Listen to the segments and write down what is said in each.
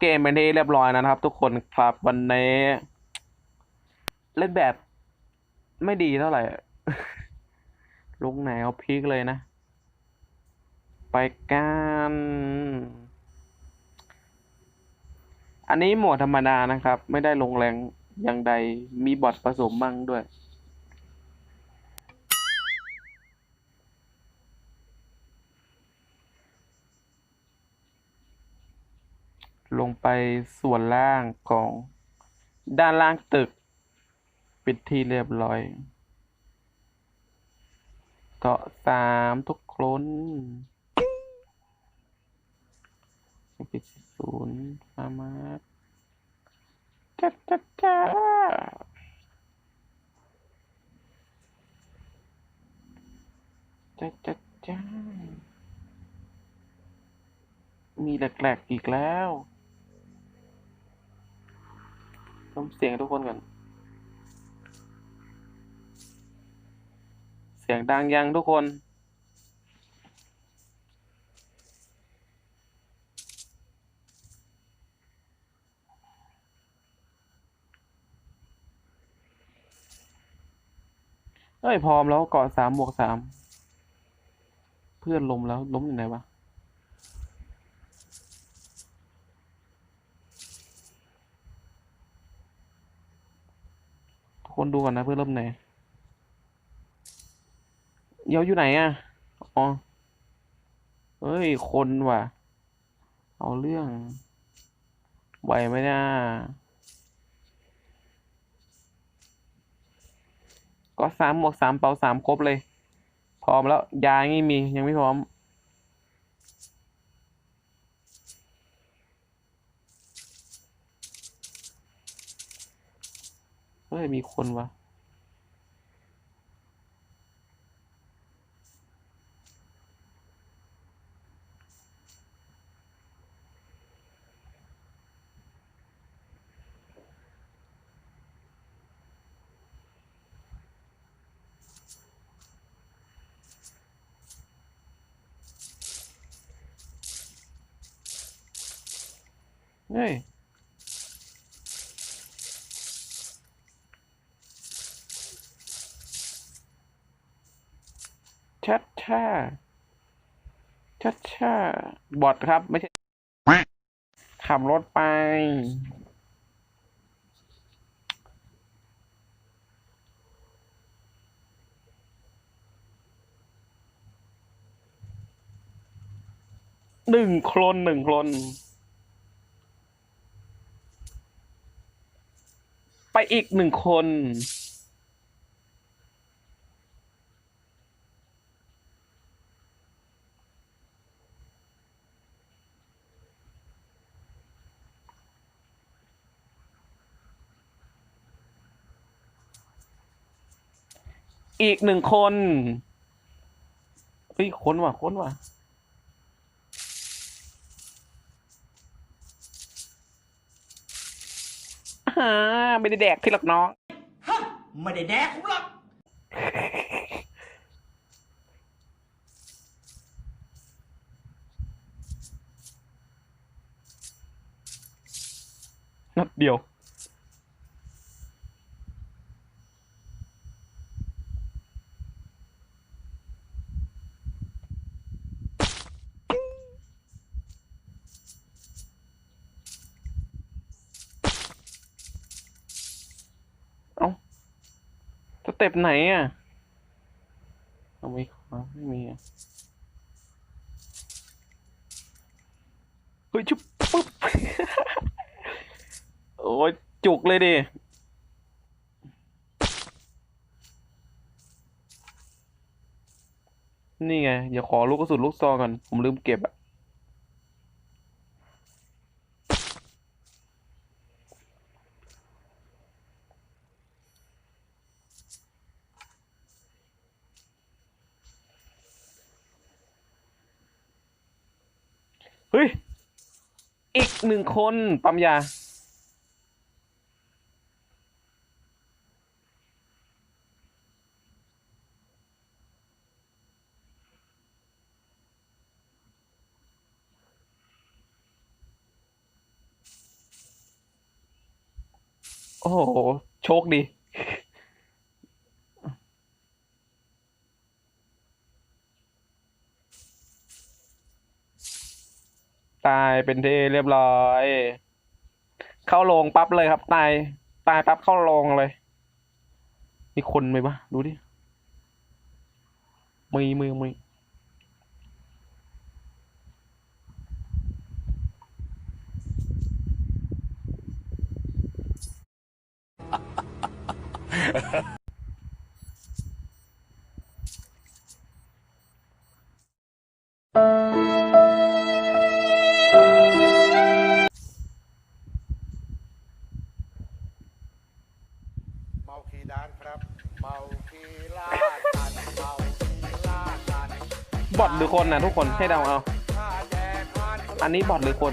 เกมเป็นที่เรียบร้อยนะครับ ทุกคนครับวันนี้ เล่นแบบ ไม่ดีเท่าไหร่ลงแนวพีคเลยนะ ไปกันอันนี้หมวดธรรมดานะครับ ไม่ได้ลงแรงอย่างใดมีบอทผสมมั่งด้วย ไปส่วนล่างของด้านล่างตึก ปิดที่เรียบร้อยเกาะสามทุกคนปิดศูนย์ฟามาสจ้าจ้าจ้าจ้าจ้าจ้ามีแหลกๆอีกแล้ว ลมเสียงทุกคนก่อน เสียงดังยังทุกคน เอ้ยพร้อมแล้วเกาะสามบวกสาม เพื่อนล้มแล้วล้มอยู่ไหนวะ คนดูก่อนนะเพื่อนล้มไหนเดี๋ยวอยู่ไหนอะ อ๋อ เฮ้ย คนว่ะ เอาเรื่องไหวไหมเนี่ยก็สามหมวกสามเป่าสามครบเลย พร้อมแล้ว ยางี้มียังไม่พร้อม เฮ้ย มีคนวะเฮ้ย ชัดช่าชัดช่าบอทครับ ไม่ใช่ขับรถไป หนึ่งโคลนหนึ่งโคลนไปอีกหนึ่งคน อีกหนึ่งคนเฮ้ยคนว่ะคนว่ะอ่าไม่ได้แดกที่หรอกน้องฮะไม่ได้แดกผมหรอกนัดเดียว ต็ปไหนอะเอาไม่ขวาไม่มีอะเฮ้ยชุบปุ๊บโอ้ยจุกเลยดินี่ไงอย่าขอลูกกระสุนลูกซองก่อน ผมลืมเก็บอะ เฮ้ย อีกหนึ่งคนปัมยา โอ้โห โชคดี ตายเป็นที่เรียบร้อย เข้าโรงปั๊บเลยครับ ตาย ตายปั๊บเข้าโรงเลย มีคนไหมวะดูดิมีมือมือ คนนะทุกคนให้เดาเอา อันนี้บอดหรือคน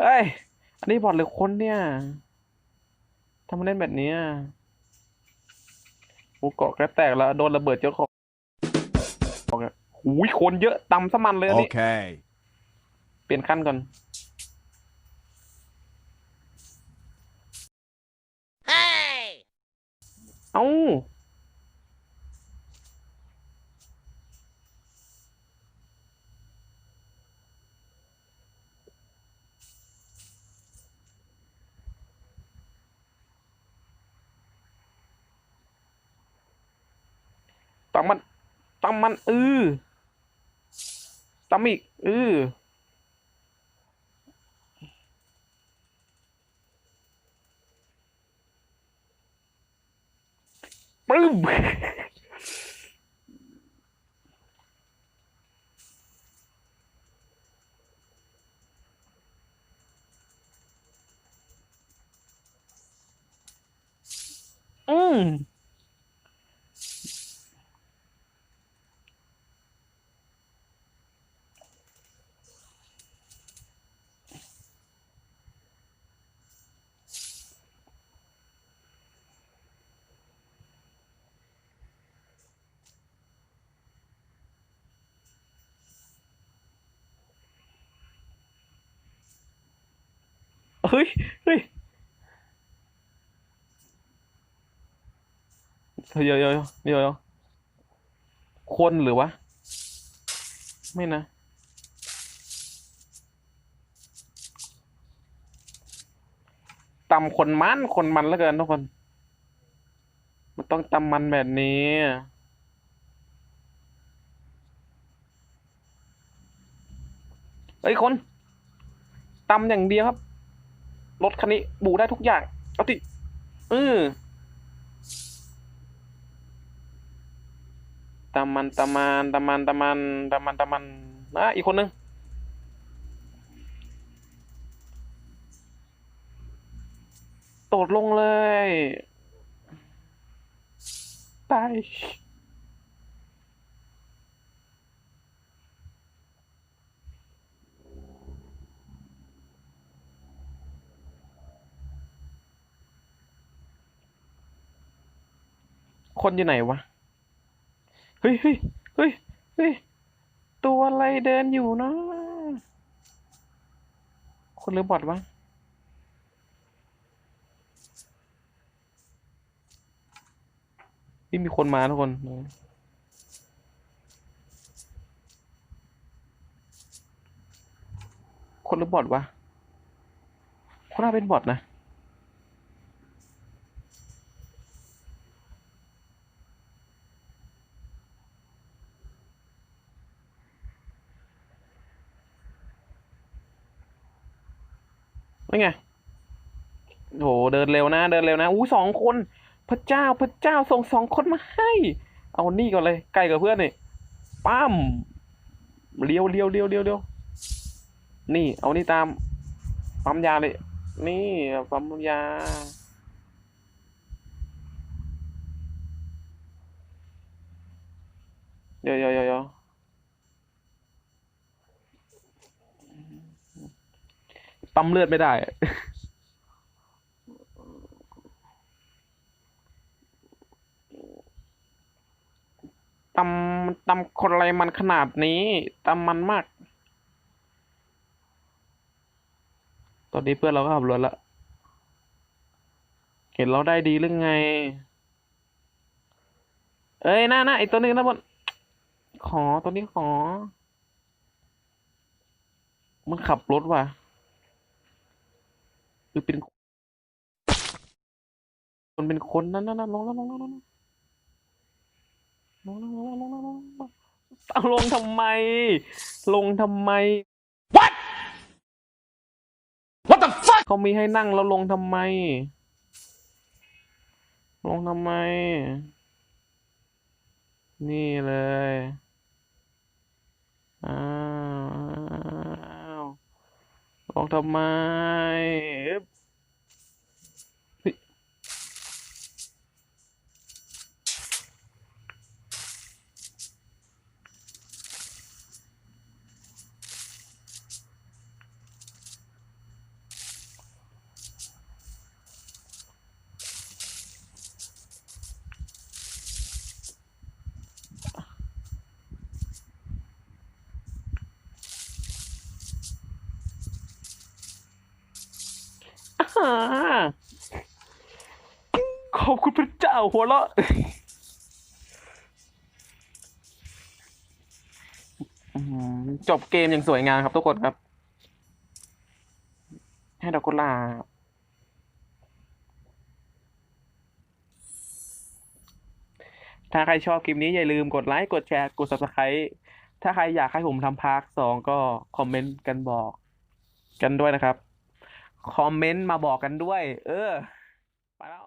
เฮ้ย อันนี้บอดหรือคนเนี่ยทำไมเล่นแบบนีู้เกาะแกแตกแล้วโดนระเบิดเจ้าของหูยคนเยอะตำสมันเลยอันนี้ Okay. เปลี่ยนขั้นก่อนเอ้า ตำมันตำมัน อือตำอีก อือปึ้ม อืม เฮ้ยเฮ้ยเดี๋ยวเดี๋ยวเดี๋ยวเดี๋ยวคนหรือวะ ไม่นะ ตำคนมัน คนมันแล้วเกินทุกคน มันต้องตำมันแบบนี้เฮ้ยคนตำอย่างเดียวครับ รถคันนี้บูได้ทุกอย่างเอาติเออตำมันตำมันตำมันตำมันตำมันตำมันนะอีกคนนึงโดดลงเลยตา คนอยู่ไหนวะ เฮ้ยเฮ้ยเฮ้ยเฮ้ยตัวอะไรเดินอยู่นะ คนหรือบอทวะนี่มีคนมาทุกคนคนหรือบอทวะคนน่าเป็นบอทนะ นี่ไงโหเดินเร็วนะ เดินเร็วนะอู้สองคน พระเจ้าพระเจ้าส่งสองคนมาให้ เอานี่ก่อนเลยใกล้กับเพื่อนนี่ปั้มเลี้ยวเลี้ยวเลี้ยวเลี้ยวเลี้ยวนี่ เอานี่ตามปั๊มยาเลย นี่ปั๊มยาเดี๋ยวเดี๋ยวเดี๋ยวเดี๋ยว ปั๊มเลือดไม่ได้ ตำตำคนอะไรมันขนาดนี้ ตำมันมาก ตอนนี้เพื่อนเราก็ขับรถละ เห็นเราได้ดีหรือไง เอ้ยน่าน่าไอตัวนี้นะบนขอตัวนี้ขอ มันขับรถว่ะ คือเป็นมันเป็นคนนั่นนั่นลงแล้วลงแล้วลงล้วลงล้วลงล้วลงแล้วลงแล้วเอาลงทำไม ลงทำไม What What the fuck เขามีให้นั่งแล้วลงทำไม ลงทำไม นี่เลย อ้าวลง ทำไม ขอบคุณพระเจ้าหัวเราะจบเกมอย่างสวยงามครับทุกคนครับ ให้ดอกกุหลาบถ้าใครชอบคลิปนี้อย่าลืมกดไลค์ กดแชร์ กด subscribe ถ้าใครอยากให้ผมทำพาร์ทสองก็คอมเมนต์กันบอกกันด้วยนะครับ คอมเมนต์มาบอกกันด้วย เออ ไปแล้ว